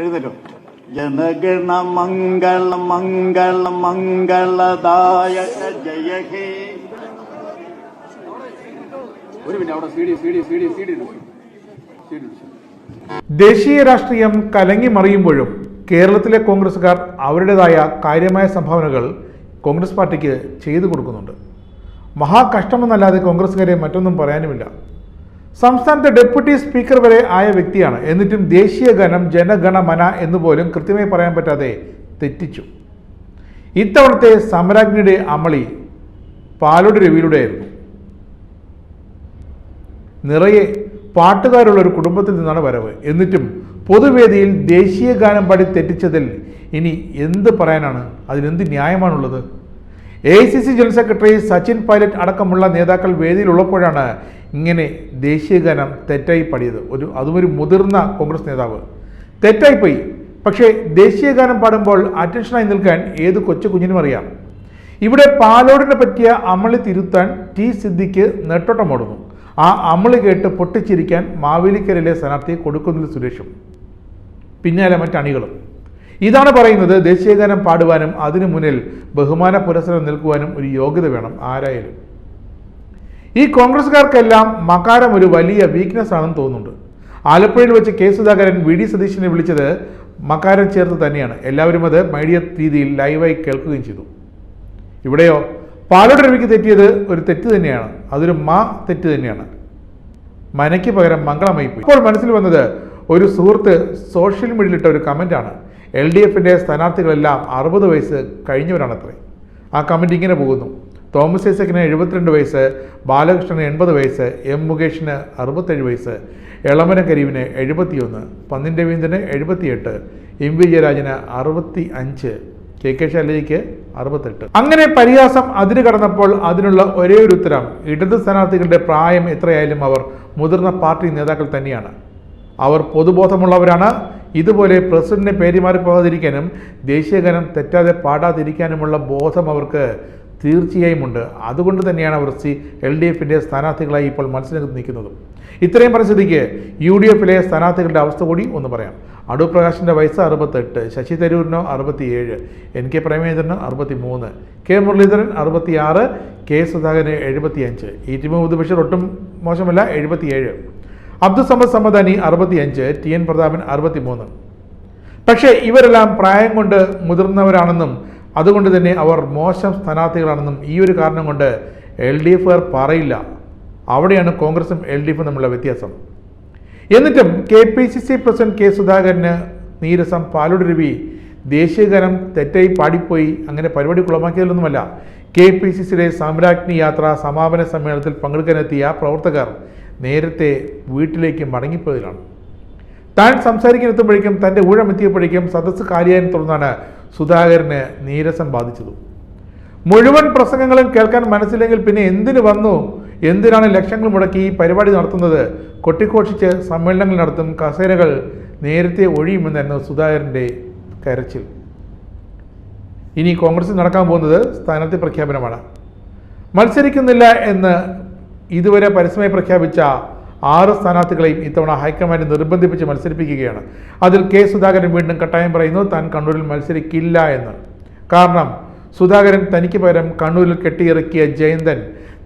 എഴുന്നേറ്റോ ജനഗണ മംഗള മംഗള മംഗളദായ ജയ ഹേ. ഒരു മിനിറ്റ് അവിടെ C D C D C D C D C D ദേശീയ രാഷ്ട്രീയം കലങ്ങി മറിയുമ്പോഴും കേരളത്തിലെ കോൺഗ്രസ്സുകാർ അവരുടേതായ കാര്യമായ സംഭാവനകൾ കോൺഗ്രസ് പാർട്ടിക്ക് ചെയ്തു കൊടുക്കുന്നുണ്ട്. മഹാകഷ്ടമെന്നല്ലാതെ കോൺഗ്രസ്സുകാരെ മറ്റൊന്നും പറയാനുമില്ല. സംസ്ഥാനത്തെ ഡെപ്യൂട്ടി സ്പീക്കർ വരെ ആയ വ്യക്തിയാണ്. എന്നിട്ടും ദേശീയ ഗണം ജനഗണമന എന്ന് പോലും കൃത്യമായി പറയാൻ പറ്റാതെ തെറ്റിച്ചു. ഇത്തവണത്തെ സമരാജ്ഞിയുടെ അമളി പാലോട് രവിയിലൂടെയായിരുന്നു. നിറയെ പാട്ടുകാരുള്ള ഒരു കുടുംബത്തിൽ നിന്നാണ് വരവ്. എന്നിട്ടും പൊതുവേദിയിൽ ദേശീയ ഗാനം പാടി തെറ്റിച്ചതിൽ ഇനി എന്ത് പറയാനാണ്? അതിനെന്ത് ന്യായമാണുള്ളത്? A I C C general secretary Sachin Pilot അടക്കമുള്ള നേതാക്കൾ വേദിയിലുള്ളപ്പോഴാണ് ഇങ്ങനെ ദേശീയഗാനം തെറ്റായി പാടിയത്. ഒരു അതും ഒരു മുതിർന്ന കോൺഗ്രസ് നേതാവ്. തെറ്റായിപ്പോയി പക്ഷേ ദേശീയഗാനം പാടുമ്പോൾ അറ്റൻഷനായി നിൽക്കാൻ ഏത് കൊച്ചു കുഞ്ഞിനും അറിയാം. ഇവിടെ പാലോടിനെ പറ്റിയ അമളി തിരുത്താൻ ടി സിദ്ദിഖ് നെട്ടോട്ടമോടുന്നു. ആ അമളി കേട്ട് പൊട്ടിച്ചിരിക്കാൻ മാവേലിക്കരയിലെ സ്ഥാനാർത്ഥി കൊടുക്കുന്നിൽ സുരേഷും. പിന്നാലെ മറ്റണികളും. ഇതാണ് പറയുന്നത് ദേശീയഗാനം പാടുവാനും അതിനു മുന്നിൽ ബഹുമാന പുരസ്സരം നിൽക്കുവാനും ഒരു യോഗ്യത വേണം. ആരായാലും. ഈ കോൺഗ്രസ്സുകാർക്കെല്ലാം മകാരം ഒരു വലിയ വീക്ക്നെസ് ആണെന്ന് തോന്നുന്നുണ്ട്. ആലപ്പുഴയിൽ വെച്ച് കെ സുധാകരൻ വി ഡി സതീശനെ വിളിച്ചത് മകാരം ചേർത്ത് തന്നെയാണ്. എല്ലാവരും അത് മൈഡിയ രീതിയിൽ ലൈവായി കേൾക്കുകയും ചെയ്തു. ഇവിടെയോ? പാലോട് രവിക്ക് തെറ്റിയത് ഒരു തെറ്റ് തന്നെയാണ്. അതൊരു മാ തെറ്റ് തന്നെയാണ്. മനയ്ക്ക് പകരം മംഗളമായി പോയി. ഇപ്പോൾ മനസ്സിൽ വന്നത് ഒരു സുഹൃത്ത് സോഷ്യൽ മീഡിയയിലിട്ട ഒരു കമന്റാണ് എൽ ഡി എഫിന്റെ സ്ഥാനാർത്ഥികളെല്ലാം അറുപത് വയസ്സ് കഴിഞ്ഞവരാണത്രേ. ആ കമ്മിറ്റി ഇങ്ങനെ പോകുന്നു. തോമസ് ഐസക്കിന് എഴുപത്തിരണ്ട് വയസ്സ് ബാലകൃഷ്ണന് എൺപത് വയസ്സ് എം മുകേഷിന് അറുപത്തേഴ് വയസ്സ് എളമന കരീമിന് എഴുപത്തിയൊന്ന് പന്നിൻ രവീന്ദ്രന് എഴുപത്തിയെട്ട് എം വി ജയരാജന് അറുപത്തി അഞ്ച് കെ കെ ശൈലജയ്ക്ക് അറുപത്തെട്ട്. അങ്ങനെ പരിഹാസം അതിര് കടന്നപ്പോൾ അതിനുള്ള ഒരേ ഒരു ഉത്തരം ഇടത് സ്ഥാനാർത്ഥികളുടെ പ്രായം എത്രയായാലും അവർ മുതിർന്ന പാർട്ടി നേതാക്കൾ തന്നെയാണ്. അവർ പൊതുബോധമുള്ളവരാണ് ഇതുപോലെ പ്രസിഡന്റിനെ പേരുമാറി പോകാതിരിക്കാനും ദേശീയഗാനം തെറ്റാതെ പാടാതിരിക്കാനുമുള്ള ബോധം അവർക്ക് തീർച്ചയായും ഉണ്ട് അതുകൊണ്ട് തന്നെയാണ് അവർ സി എൽ ഡി എഫിന്റെ സ്ഥാനാർത്ഥികളായി ഇപ്പോൾ മത്സരത്തിൽ നിൽക്കുന്നതും. ഇത്രയും പരിസ്ഥിതിക്ക് സ്ഥിതിക്ക് യു ഡി എഫിലെ സ്ഥാനാർത്ഥികളുടെ അവസ്ഥ കൂടി ഒന്ന് പറയാം. അടൂർ പ്രകാശിന്റെ വയസ്സ് അറുപത്തെട്ട് ശശി തരൂരിനോ അറുപത്തിയേഴ് എൻ കെ പ്രേമേന്ദ്രനോ അറുപത്തി മൂന്ന് കെ മുരളീധരൻ അറുപത്തിയാറ് കെ സുധാകരന് എഴുപത്തിയഞ്ച് ഇ ടി ഒട്ടും മോശമല്ല എഴുപത്തിയേഴ്. അബ്ദുസമ്മദ് സമദാനി അറുപത്തിയഞ്ച് ടി എൻ പ്രതാപൻ അറുപത്തിമൂന്ന്. പക്ഷേ ഇവരെല്ലാം പ്രായം കൊണ്ട് മുതിർന്നവരാണെന്നും അതുകൊണ്ട് തന്നെ അവർ മോശം സ്ഥാനാർത്ഥികളാണെന്നും ഈ ഒരു കാരണം കൊണ്ട് എൽ ഡി എഫുകാർ പറയില്ല. അവിടെയാണ് കോൺഗ്രസും എൽ ഡി എഫും തമ്മിലുള്ള വ്യത്യാസം. എന്നിട്ടും K P C C president K സുധാകരന് നീരസം പാലോട് രവി ദേശീയഗാനം തെറ്റായി പാടിപ്പോയി അങ്ങനെ പരിപാടി കുളമാക്കിയതിലൊന്നുമല്ല. കെ പി സി സിയുടെ സാമ്രാജ്ഞി യാത്ര സമാപന സമ്മേളനത്തിൽ പങ്കെടുക്കാനെത്തിയ പ്രവർത്തകർ നേരത്തെ വീട്ടിലേക്ക് മടങ്ങിപ്പോയതിലാണ്. താൻ സംസാരിക്കാനെത്തുമ്പോഴേക്കും തന്റെ ഊഴമെത്തിയപ്പോഴേക്കും സദസ്സ് കാലിയായതിനെ തുടർന്നാണ് സുധാകരന് നീരസം ബാധിച്ചത്. മുഴുവൻ പ്രസംഗങ്ങളും കേൾക്കാൻ മനസ്സില്ലെങ്കിൽ പിന്നെ എന്തിനു വന്നു? എന്തിനാണ് ലക്ഷങ്ങൾ മുടക്കി ഈ പരിപാടി നടത്തുന്നത്? കൊട്ടിഘോഷിച്ച് സമ്മേളനങ്ങൾ നടത്തും കസേരകൾ നേരത്തെ ഒഴിയുമെന്നായിരുന്നു സുധാകരന്റെ കരച്ചിൽ. ഇനി കോൺഗ്രസ് നടക്കാൻ പോകുന്നത് സ്ഥാനാർത്ഥി പ്രഖ്യാപനമാണ്. മത്സരിക്കുന്നില്ല എന്ന് ഇതുവരെ പരസ്യമായി പ്രഖ്യാപിച്ച ആറ് സ്ഥാനാർത്ഥികളെയും ഇത്തവണ ഹൈക്കമാൻഡ് നിർബന്ധിപ്പിച്ച് മത്സരിപ്പിക്കുകയാണ്. അതിൽ കെ സുധാകരൻ വീണ്ടും കട്ടായം പറയുന്നു താൻ കണ്ണൂരിൽ മത്സരിക്കില്ല എന്ന്. കാരണം സുധാകരൻ തനിക്ക് പകരം കണ്ണൂരിൽ കെട്ടിയിറക്കിയ ജയന്തൻ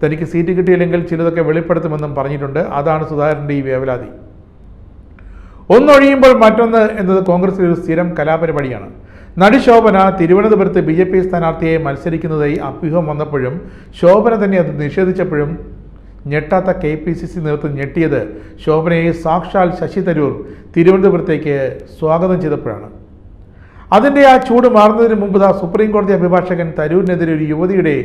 തനിക്ക് സീറ്റ് കിട്ടിയില്ലെങ്കിൽ ചിലതൊക്കെ വെളിപ്പെടുത്തുമെന്നും പറഞ്ഞിട്ടുണ്ട്. അതാണ് സുധാകരന്റെ ഈ വേവലാതി. ഒന്നൊഴിയുമ്പോൾ മറ്റൊന്ന് എന്നത് കോൺഗ്രസിലെ ഒരു സ്ഥിരം കലാപരിപാടിയാണ്. നടി ശോഭന തിരുവനന്തപുരത്ത് ബി ജെ പി സ്ഥാനാർത്ഥിയെ മത്സരിക്കുന്നതായി അഭ്യൂഹം വന്നപ്പോഴും ശോഭന തന്നെ അത് നിഷേധിച്ചപ്പോഴും ഞെട്ടാത്ത കെ പി സി സി നേതൃത്വം ഞെട്ടിയത് ശോഭനയെ സാക്ഷാൽ ശശി തരൂർ തിരുവനന്തപുരത്തേക്ക് സ്വാഗതം ചെയ്തപ്പോഴാണ്. അതിന്റെ ആ ചൂട് മാറുന്നതിന് മുമ്പ് ദാ സുപ്രീം കോടതി അഭിഭാഷകൻ തരൂരിനെതിരെ ഒരു യുവതിയുടെ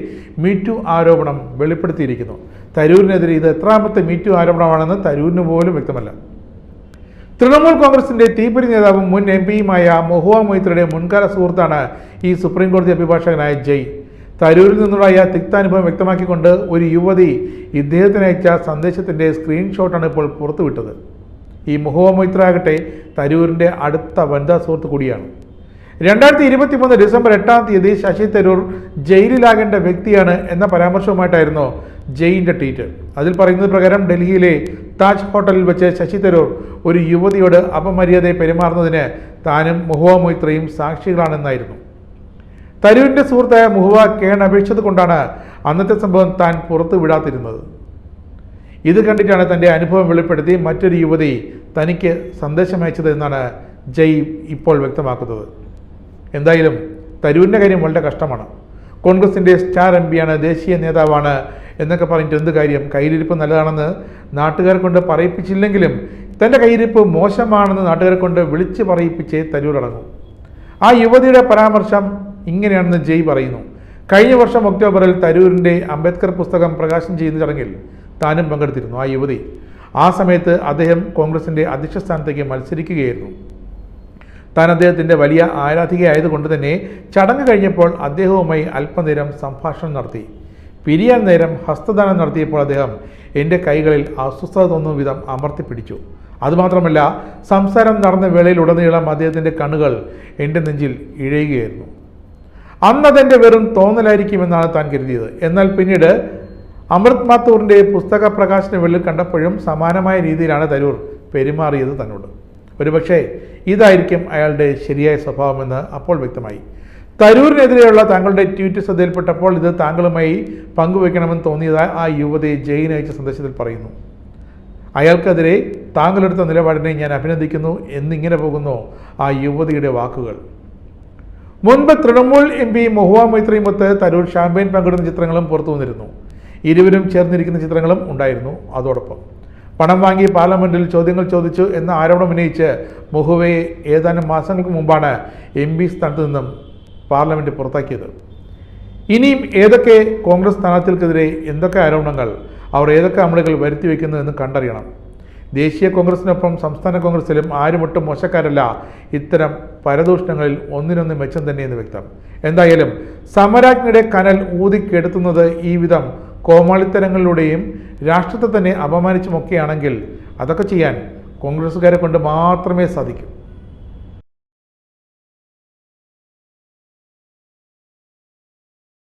മീറ്റു ആരോപണം വെളിപ്പെടുത്തിയിരിക്കുന്നു. തരൂരിനെതിരെ ഇത് എത്രാമത്തെ മീറ്റു ആരോപണമാണെന്ന് തരൂരിന് പോലും വ്യക്തമല്ല. തൃണമൂൽ കോൺഗ്രസിന്റെ തീപ്പൊരി നേതാവും മുൻ എം പിയുമായ മൊഹുവ മൊയ്ത്രയുടെ മുൻകാല സുഹൃത്താണ് ഈ സുപ്രീം കോടതി അഭിഭാഷകനായ ജയ്. തരൂരിൽ നിന്നുണ്ടായ തിക്താനുഭവം വ്യക്തമാക്കിക്കൊണ്ട് ഒരു യുവതി ഇദ്ദേഹത്തിന് അയച്ച സന്ദേശത്തിന്റെ സ്ക്രീൻഷോട്ടാണ് ഇപ്പോൾ പുറത്തുവിട്ടത്. ഈ മൊയ്ത്ര ആകട്ടെ തരൂരിന്റെ അടുത്ത വനിതാ സുഹൃത്ത് കൂടിയാണ്. രണ്ടായിരത്തി ഇരുപത്തി മൂന്ന് ഡിസംബർ എട്ടാം തീയതി ശശി തരൂർ ജയിലിലാകേണ്ട വ്യക്തിയാണ് എന്ന പരാമർശവുമായിട്ടായിരുന്നു ജയിന്റെ ട്വീറ്റ്. അതിൽ പറയുന്നത് പ്രകാരം ഡൽഹിയിലെ താജ് ഹോട്ടലിൽ വെച്ച് ശശി തരൂർ ഒരു യുവതിയോട് അപമര്യാദയെ പെരുമാറുന്നതിന് താനും മുഹുവ മൊയ്ത്രയും സാക്ഷികളാണെന്നായിരുന്നു. തരൂരിന്റെ സുഹൃത്തായ മുഹുവ കേൺ അപേക്ഷിച്ചത് കൊണ്ടാണ് അന്നത്തെ സംഭവം താൻ പുറത്തു വിടാതിരുന്നത്. ഇത് കണ്ടിട്ടാണ് തന്റെ അനുഭവം വെളിപ്പെടുത്തി മറ്റൊരു യുവതി തനിക്ക് സന്ദേശം അയച്ചത് എന്നാണ് ജയ് ഇപ്പോൾ വ്യക്തമാക്കുന്നത്. എന്തായാലും തരൂരിന്റെ കാര്യം വളരെ കഷ്ടമാണ്. കോൺഗ്രസിന്റെ സ്റ്റാർ എം പിയാണ് ദേശീയ നേതാവാണ് എന്നൊക്കെ പറഞ്ഞിട്ട് എന്ത് കാര്യം? കയ്യിലിരിപ്പ് നല്ലതാണെന്ന് നാട്ടുകാരെ കൊണ്ട് പറയിപ്പിച്ചില്ലെങ്കിലും തന്റെ കയ്യിരിപ്പ് മോശമാണെന്ന് നാട്ടുകാരെ കൊണ്ട് വിളിച്ച് പറയിപ്പിച്ചേ തരൂർ അടങ്ങും. ആ യുവതിയുടെ പരാമർശം ഇങ്ങനെയാണെന്ന് ജയ് പറയുന്നു. കഴിഞ്ഞ വർഷം ഒക്ടോബറിൽ തരൂരിന്റെ അംബേദ്കർ പുസ്തകം പ്രകാശനം ചെയ്യുന്ന ചടങ്ങിൽ താനും പങ്കെടുത്തിരുന്നു. ആ യുവതി ആ സമയത്ത് അദ്ദേഹം കോൺഗ്രസിന്റെ അധ്യക്ഷ സ്ഥാനത്തേക്ക് മത്സരിക്കുകയായിരുന്നു. താൻ അദ്ദേഹത്തിന്റെ വലിയ ആരാധികയായതുകൊണ്ട് തന്നെ ചടങ്ങ് കഴിഞ്ഞപ്പോൾ അദ്ദേഹവുമായി അല്പനേരം സംഭാഷണം നടത്തി. പിരിയാൻ നേരം ഹസ്തദാനം നടത്തിയപ്പോൾ അദ്ദേഹം എന്റെ കൈകളിൽ അസ്വസ്ഥത തോന്നുന്ന വിധം അമർത്തി പിടിച്ചു അതുമാത്രമല്ല സംസാരം നടന്ന വേളയിലുടനീളം അദ്ദേഹത്തിന്റെ കണ്ണുകൾ എന്റെ നെഞ്ചിൽ ഇഴയുകയായിരുന്നു. അന്നതെന്റെ വെറും തോന്നലായിരിക്കുമെന്നാണ് താൻ കരുതിയത്. എന്നാൽ പിന്നീട് അമൃത് മാത്തൂറിന്റെ പുസ്തക പ്രകാശന വെള്ളിൽ കണ്ടപ്പോഴും സമാനമായ രീതിയിലാണ് തരൂർ പെരുമാറിയത് തന്നോട്. ഒരുപക്ഷെ ഇതായിരിക്കും അയാളുടെ ശരിയായ സ്വഭാവമെന്ന് അപ്പോൾ വ്യക്തമായി. തരൂരിനെതിരെയുള്ള താങ്കളുടെ ട്വീറ്റ് ശ്രദ്ധയിൽപ്പെട്ടപ്പോൾ ഇത് താങ്കളുമായി പങ്കുവെക്കണമെന്ന് തോന്നിയതായി ആ യുവതി ജയിൻ അയച്ച സന്ദേശത്തിൽ പറയുന്നു. അയാൾക്കെതിരെ താങ്കളെടുത്ത നിലപാടിനെ ഞാൻ അഭിനന്ദിക്കുന്നു എന്നിങ്ങനെ പോകുന്നു ആ യുവതിയുടെ വാക്കുകൾ. മുൻപ് തൃണമൂൽ എം പി മഹുവ മൈത്രിയുമൊത്ത് തരൂർ ഷാമ്പയിൻ പങ്കിടുന്ന ചിത്രങ്ങളും പുറത്തു വന്നിരുന്നു. ഇരുവരും ചേർന്നിരിക്കുന്ന ചിത്രങ്ങളും ഉണ്ടായിരുന്നു. അതോടൊപ്പം പണം വാങ്ങി പാർലമെന്റിൽ ചോദ്യങ്ങൾ ചോദിച്ചു എന്ന ആരോപണം ഉന്നയിച്ച് മൊഹുവയെ ഏതാനും മാസങ്ങൾക്ക് മുമ്പാണ് എം പി സ്ഥാനത്ത് നിന്നും പാർലമെന്റ് പുറത്താക്കിയത്. ഇനിയും ഏതൊക്കെ കോൺഗ്രസ് സ്ഥാനാർത്ഥികൾക്കെതിരെ എന്തൊക്കെ ആരോപണങ്ങൾ അവർ ഏതൊക്കെ അമളികൾ വരുത്തി വയ്ക്കുന്നു എന്ന് കണ്ടറിയണം. ദേശീയ കോൺഗ്രസിനൊപ്പം സംസ്ഥാന കോൺഗ്രസിലും ആരുമൊട്ടും മോശക്കാരല്ല. ഇത്തരം പരദൂഷണങ്ങളിൽ ഒന്നിനൊന്ന് മെച്ചം തന്നെയെന്ന് വ്യക്തം. എന്തായാലും സമരാജ്ഞയുടെ കനൽ ഊതിക്കെടുത്തുന്നത് ഈ വിധം കോമാളിത്തരങ്ങളിലൂടെയും രാഷ്ട്രത്തെ തന്നെ അപമാനിച്ചുമൊക്കെയാണെങ്കിൽ അതൊക്കെ ചെയ്യാൻ കോൺഗ്രസ്സുകാരെ കൊണ്ട് മാത്രമേ സാധിക്കൂ.